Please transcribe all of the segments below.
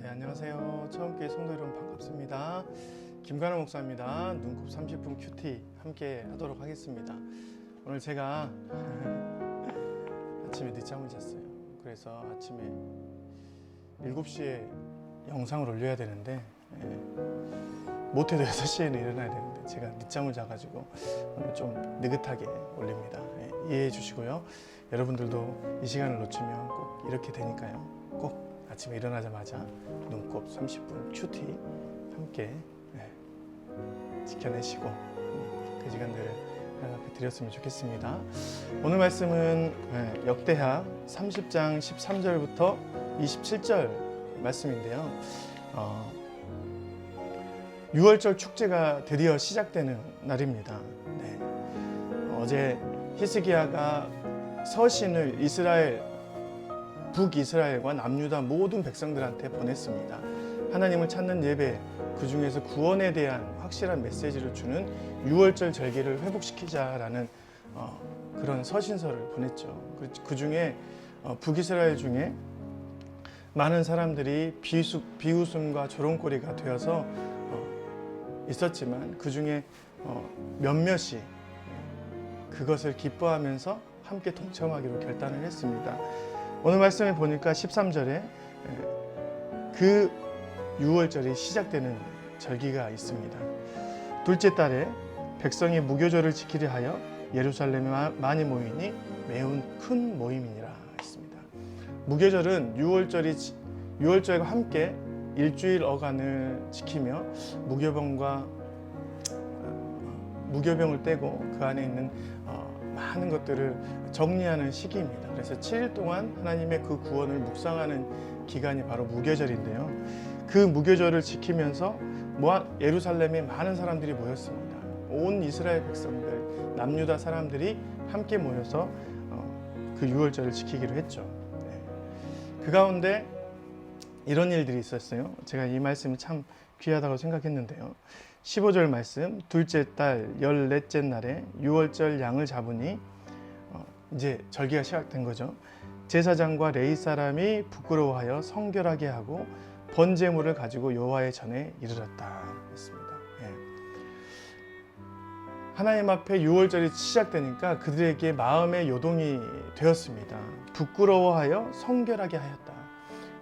네, 안녕하세요. 처음께 성도 여러분 반갑습니다. 김관호 목사입니다. 눈곱 30분 큐티 함께 하도록 하겠습니다. 오늘 제가 아침에 늦잠을 잤어요. 그래서 아침에 7시에 영상을 올려야 되는데 예, 못해도 6시에는 일어나야 되는데 제가 늦잠을 자가지고 오늘 좀 느긋하게 올립니다. 예, 이해해 주시고요. 여러분들도 이 시간을 놓치면 꼭 이렇게 되니까요. 꼭 아침에 일어나자마자 눈곱 30분 큐티 함께 예, 지켜내시고 음, 그 시간들을 하나님 앞에 드렸으면 좋겠습니다. 오늘 말씀은 예, 역대하 30장 13절부터 27절 말씀인데요. 어, 6월절 축제가 드디어 시작되는 날입니다. 네. 어제 히스기야가 서신을 이스라엘 북이스라엘과 남유다 모든 백성들한테 보냈습니다. 하나님을 찾는 예배, 그 중에서 구원에 대한 확실한 메시지를 주는 6월절 절기를 회복시키자라는 어, 그런 서신서를 보냈죠. 그, 그 중에 어, 북이스라엘 중에 많은 사람들이 비수, 비웃음과 조롱거리가 되어서 어, 있었지만 그 중에 어, 몇몇이 그것을 기뻐하면서 함께 동참하기로 결단을 했습니다. 오늘 말씀에 보니까 13절에 그 6월절이 시작되는 절기가 있습니다. 둘째 달에 백성이 무교절을 지키려 하여 예루살렘에 마- 많이 모이니 매우 큰 모임이니라 했습니다. 무교절은 6월절이 6월절과 함께 일주일 어간을 지키며 무교병과 어, 무교병을 떼고 그 안에 있는 어, 많은 것들을 정리하는 시기입니다. 그래서 7일 동안 하나님의 그 구원을 묵상하는 기간이 바로 무교절인데요. 그 무교절을 지키면서 예루살렘에 많은 사람들이 모였습니다. 온 이스라엘 백성들, 남유다 사람들이 함께 모여서 어, 그 6월절을 지키기로 했죠. 네. 그 가운데 이런 일들이 있었어요. 제가 이 말씀이 참 귀하다고 생각했는데요. 15절 말씀, 둘째 달 열넷째 날에 6월절 양을 잡으니 어, 이제 절기가 시작된 거죠. 제사장과 레이 사람이 부끄러워하여 성결하게 하고 번제물을 가지고 여호와의 전에 이르렀다 했습니다. 예. 하나님 앞에 6월절이 시작되니까 그들에게 마음의 요동이 되었습니다. 부끄러워하여 성결하게 하였다.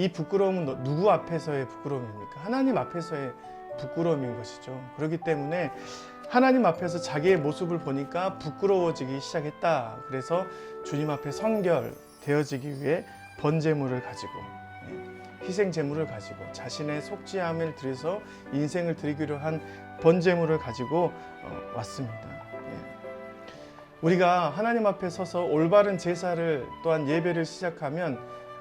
이 부끄러움은 너- 누구 앞에서의 부끄러움입니까? 하나님 앞에서의 부끄러움인 것이죠. 그렇기 때문에 하나님 앞에서 자기의 모습을 보니까 부끄러워지기 시작했다. 그래서 주님 앞에 성결 되어지기 위해 번제물을 가지고 예, 희생 제물을 가지고 자신의 속죄함을 들여서 인생을 드리기로 한 번제물을 가지고 어, 왔습니다. 예. 우리가 하나님 앞에 서서 올바른 제사를 또한 예배를 시작하면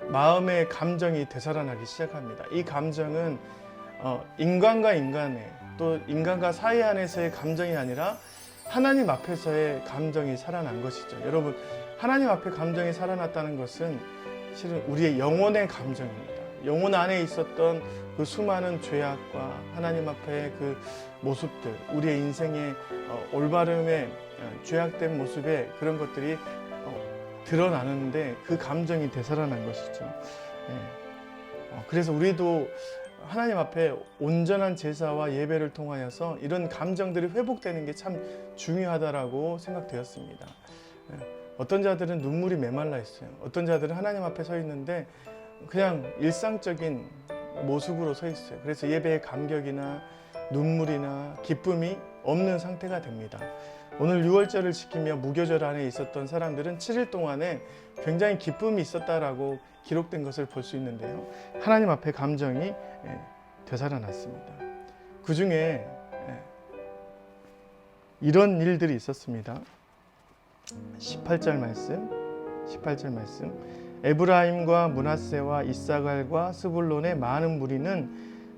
마음의 감정이 되살아나기 시작합니다. 이 감정은 어, 인간과 인간의 또 인간과 사이 안에서의 감정이 아니라 하나님 앞에서의 감정이 살아난 것이죠. 여러분 하나님 앞에 감정이 살아났다는 것은 실은 우리의 영혼의 감정입니다. 영혼 안에 있었던 그 수많은 죄악과 하나님 앞에 그 모습들, 우리의 인생의 어, 올바름의 어, 죄악된 모습에 그런 것들이 어, 드러나는데 그 감정이 되살아난 것이죠. 예. 어, 그래서 우리도 하나님 앞에 온전한 제사와 예배를 통하여서 이런 감정들이 회복되는 게 참 중요하다라고 생각되었습니다. 예. 어떤 자들은 눈물이 메말라 있어요. 어떤 자들은 하나님 앞에 서 있는데 그냥 일상적인 모습으로 서 있어요. 그래서 예배의 감격이나 눈물이나 기쁨이 없는 상태가 됩니다. 오늘 6월절을 지키며 무교절 안에 있었던 사람들은 7일 동안에 굉장히 기쁨이 있었다라고 기록된 것을 볼 수 있는데요. 하나님 앞에 감정이 예, 되살아났습니다. 그 중에 예, 이런 일들이 있었습니다. 18절 말씀, 18절 말씀. 에브라임과 문하세와 이사갈과 스불론의 많은 무리는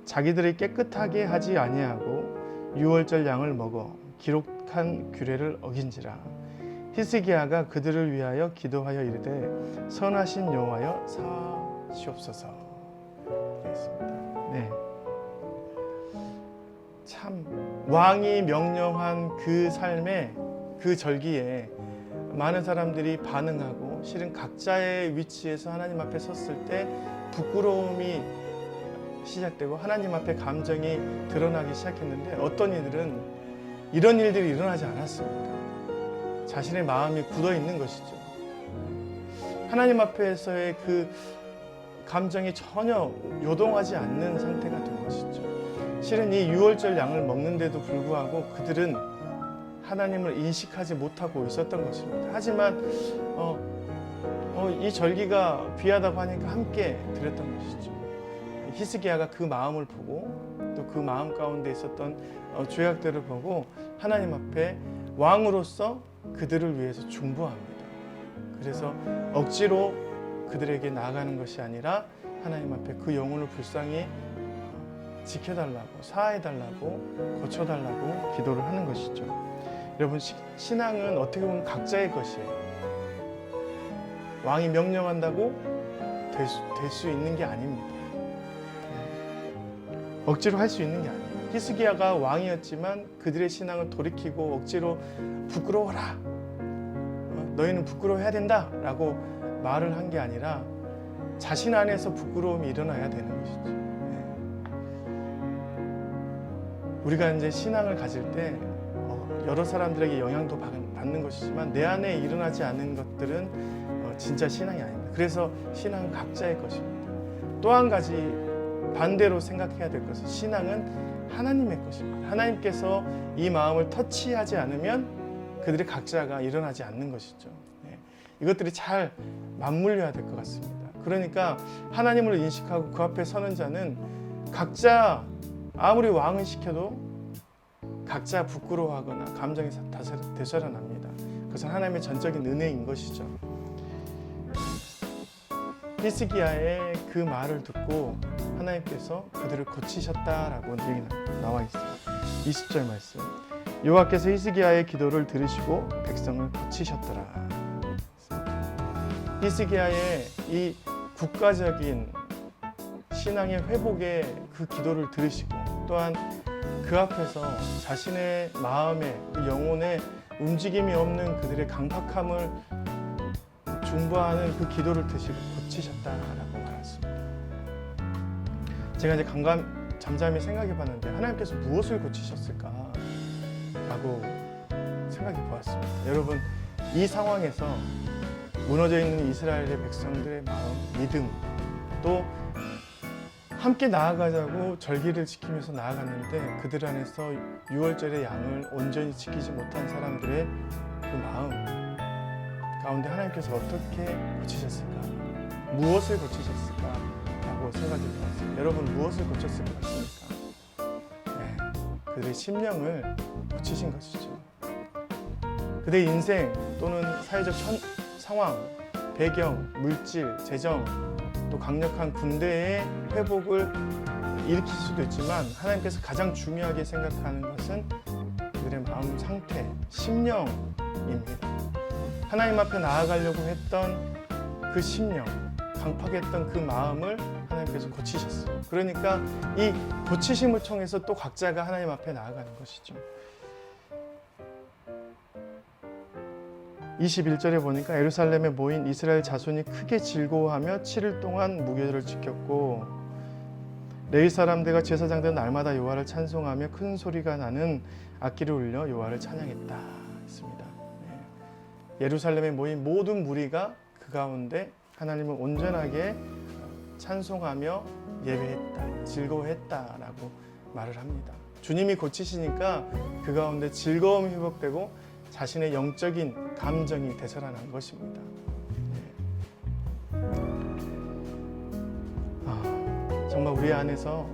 자기들이 깨끗하게 하지 아니하고 유월절 양을 먹어 기록한 규례를 어긴지라. 히스기야가 그들을 위하여 기도하여 이르되 선하신 여호와여 사시옵소서. 네. 참 왕이 명령한 그 삶에 그 절기에 많은 사람들이 반응하고 실은 각자의 위치에서 하나님 앞에 섰을 때 부끄러움이 시작되고 하나님 앞에 감정이 드러나기 시작했는데 어떤 이들은 이런 일들이 일어나지 않았습니다. 자신의 마음이 굳어 있는 것이죠. 하나님 앞에서의 그 감정이 전혀 요동하지 않는 상태가 된 것이죠. 실은 이 유월절 양을 먹는데도 불구하고 그들은 하나님을 인식하지 못하고 있었던 것입니다. 하지만 어, 어, 이 절기가 귀하다고 하니까 함께 드렸던 것이죠. 히스기야가 그 마음을 보고 또 그 마음 가운데 있었던 어, 죄악들을 보고 하나님 앞에 왕으로서 그들을 위해서 중보합니다. 그래서 억지로 그들에게 나아가는 것이 아니라 하나님 앞에 그 영혼을 불쌍히 지켜달라고 사해달라고 고쳐달라고 기도를 하는 것이죠. 여러분 시- 신앙은 어떻게 보면 각자의 것이에요. 왕이 명령한다고 될 수 있는 게 아닙니다. 네. 억지로 할 수 있는 게 아니에요. 히스기야가 왕이었지만 그들의 신앙을 돌이키고 억지로 부끄러워라. 어, 너희는 부끄러워해야 된다 라고 말을 한 게 아니라 자신 안에서 부끄러움이 일어나야 되는 것이죠. 네. 우리가 이제 신앙을 가질 때 어, 여러 사람들에게 영향도 받- 받는 것이지만 내 안에 일어나지 않는 것들은 어, 진짜 신앙이 아닙니다. 그래서 신앙은 각자의 것입니다. 또 한 가지 반대로 생각해야 될 것은 신앙은 하나님의 것입니다. 하나님께서 이 마음을 터치하지 않으면 그들의 각자가 일어나지 않는 것이죠. 네. 이것들이 잘 맞물려야 될 것 같습니다. 그러니까 하나님을 인식하고 그 앞에 서는 자는 각자 아무리 왕을 시켜도 각자 부끄러워하거나 감정이 되살아납니다. 그것은 하나님의 전적인 은혜인 것이죠. 히스기야의 그 말을 듣고 하나님께서 그들을 고치셨다라고 나와 있습니다. 20절 말씀. 여호와께서 히스기야의 기도를 들으시고 백성을 고치셨더라. 히스기야의 이 국가적인 신앙의 회복의 그 기도를 들으시고 또한 그 앞에서 자신의 마음에 그 영혼에 움직임이 없는 그들의 강팍함을 중보하는 그 기도를 드시고 고치셨다라고. 제가 이제 감감 잠잠히 생각해 봤는데 하나님께서 무엇을 고치셨을까 라고 생각해 보았습니다. 여러분 이 상황에서 무너져 있는 이스라엘의 백성들의 마음, 믿음 또 함께 나아가자고 절기를 지키면서 나아갔는데 그들 안에서 6월절의 양을 온전히 지키지 못한 사람들의 그 마음 가운데 하나님께서 어떻게 고치셨을까? 무엇을 고치셨을까? 라고 생각해 보았습니다. 여러분 무엇을 고쳤을 것 같습니까? 네, 그들의 심령을 고치신 것이죠. 그들의 인생 또는 사회적 현, 상황, 배경, 물질, 재정, 또 강력한 군대의 회복을 일으킬 수도 있지만 하나님께서 가장 중요하게 생각하는 것은 그들의 마음 상태, 심령입니다. 하나님 앞에 나아가려고 했던 그 심령, 강팍했던 그 마음을 하나님께서 고치셨어요. 그러니까 이 고치심을 통해서 또 각자가 하나님 앞에 나아가는 것이죠. 21절에 보니까 예루살렘에 모인 이스라엘 자손이 크게 즐거워하며 7일 동안 무교절을 지켰고 레위 사람들과 제사장들은 날마다 여호와를 찬송하며 큰 소리가 나는 악기를 울려 여호와를 찬양했다 했습니다. 네. 예루살렘에 모인 모든 무리가 그 가운데 하나님을 온전하게 찬송하며 예배했다, 즐거워했다라고 말을 합니다. 주님이 고치시니까 그 가운데 즐거움이 회복되고 자신의 영적인 감정이 되살아난 것입니다. 네. 아, 정말 우리 안에서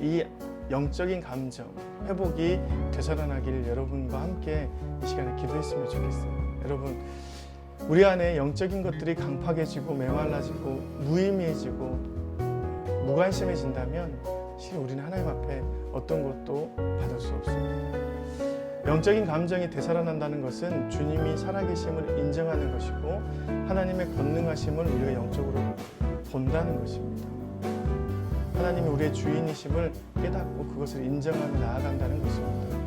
이 영적인 감정 회복이 되살아나기를 여러분과 함께 이 시간에 기도했으면 좋겠어요. 여러분 우리 안에 영적인 것들이 강팍해지고 메말라지고 무의미해지고 무관심해진다면 사실 우리는 하나님 앞에 어떤 것도 받을 수 없습니다. 영적인 감정이 되살아난다는 것은 주님이 살아계심을 인정하는 것이고 하나님의 권능하심을 우리가 영적으로 본다는 것입니다. 하나님이 우리의 주인이심을 깨닫고 그것을 인정하며 나아간다는 것입니다.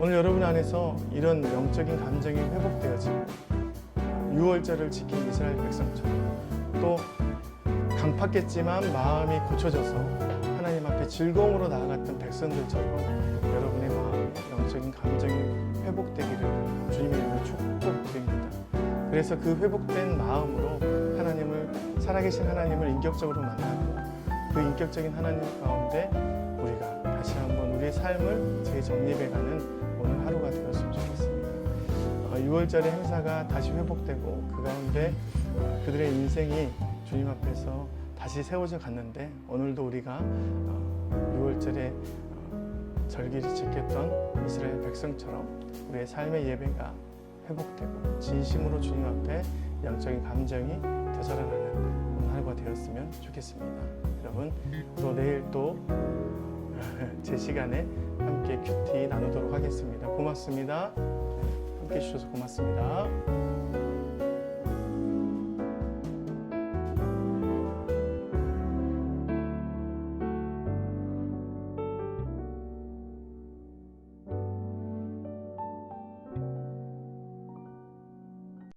오늘 여러분 안에서 이런 영적인 감정이 회복되어지고 6월절을 지킨 이스라엘 백성처럼 또 강팍했지만 마음이 고쳐져서 앞에 즐거움으로 나아갔던 백성들처럼 여러분의 마음, 영적인 감정이 회복되기를 주님의 이름으로 축복드립니다. 그래서 그 회복된 마음으로 하나님을 살아계신 하나님을 인격적으로 만나고 그 인격적인 하나님 가운데 우리가 다시 한번 우리의 삶을 재정립해가는 오늘 하루가 되었으면 좋겠습니다. 6월절의 행사가 다시 회복되고 그 가운데 어, 그들의 인생이 주님 앞에서 다시 세워져 갔는데 오늘도 우리가 6월절에 절기를 지켰던 이스라엘 백성처럼 우리의 삶의 예배가 회복되고 진심으로 주님 앞에 영적인 감정이 되살아나는 오늘 하루가 되었으면 좋겠습니다. 여러분 또 내일 또 제 시간에 함께 큐티 나누도록 하겠습니다. 고맙습니다. 함께 해주셔서 고맙습니다.